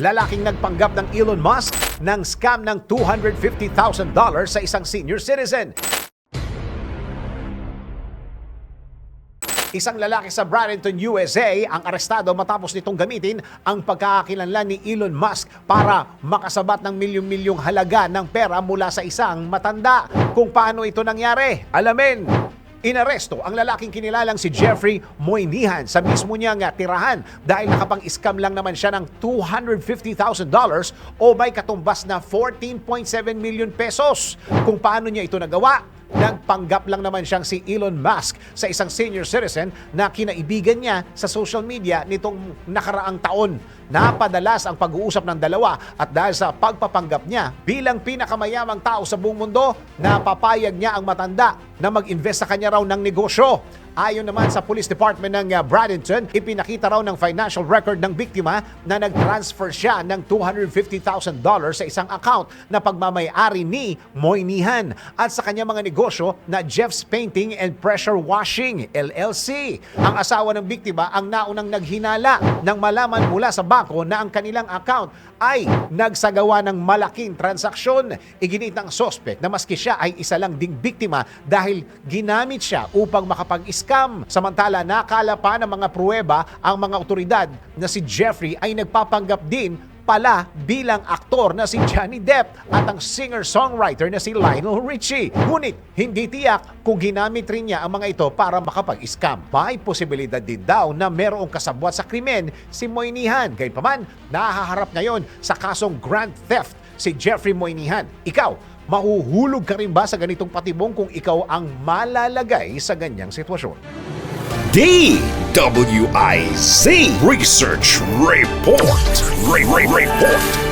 Lalaking nagpanggap ng Elon Musk ng scam ng $250,000 sa isang senior citizen. Isang lalaki sa Bradenton, USA ang arestado matapos nitong gamitin ang pagkakakilanlan ni Elon Musk para makasabat ng milyong-milyong halaga ng pera mula sa isang matanda. Kung paano ito nangyari, alamin. Inaresto ang lalaking kinilalang si Jeffrey Moynihan sa mismo niyang ah, tirahan dahil nakapang-scam lang naman siya ng $250,000 o may katumbas na 14.7 million pesos. Kung paano niya ito nagawa, Nagpanggap lang naman siyang si Elon Musk sa isang senior citizen na kinaibigan niya sa social media nitong nakaraang taon. Napadalas ang pag-uusap ng dalawa at dahil sa pagpapanggap niya bilang pinakamayamang tao sa buong mundo, napapayag niya ang matanda na mag-invest sa kanya raw ng negosyo. Ayon naman sa Police Department ng uh, Bradenton, ipinakita raw ng financial record ng biktima na nag-transfer siya ng $250,000 sa isang account na pagmamayari ni Moynihan at sa kanya mga negosyo na Jeff's Painting and Pressure Washing, LLC. Ang asawa ng biktima ang naunang naghinala nang malaman mula sa bangko na ang kanilang account ay nagsagawa ng malaking transaksyon. Iginit ng sospek na maski siya ay isa lang ding biktima dahil ginamit siya upang makapag-scam. Samantala, nakala pa ng mga pruweba ang mga otoridad na si Jeffrey ay nagpapanggap din pala bilang aktor na si Johnny Depp at ang singer-songwriter na si Lionel Richie. Ngunit hindi tiyak kung ginamit rin niya ang mga ito para makapag-scam. May posibilidad din daw na merong kasabwat sa krimen si Moynihan. Gayunpaman, nahaharap ngayon sa kasong grand theft si Jeffrey Moynihan. Ikaw, mahuhulog ka rin ba sa ganitong patibong kung ikaw ang malalagay sa ganyang sitwasyon? DWIZ Research Report. Re- Re- Report.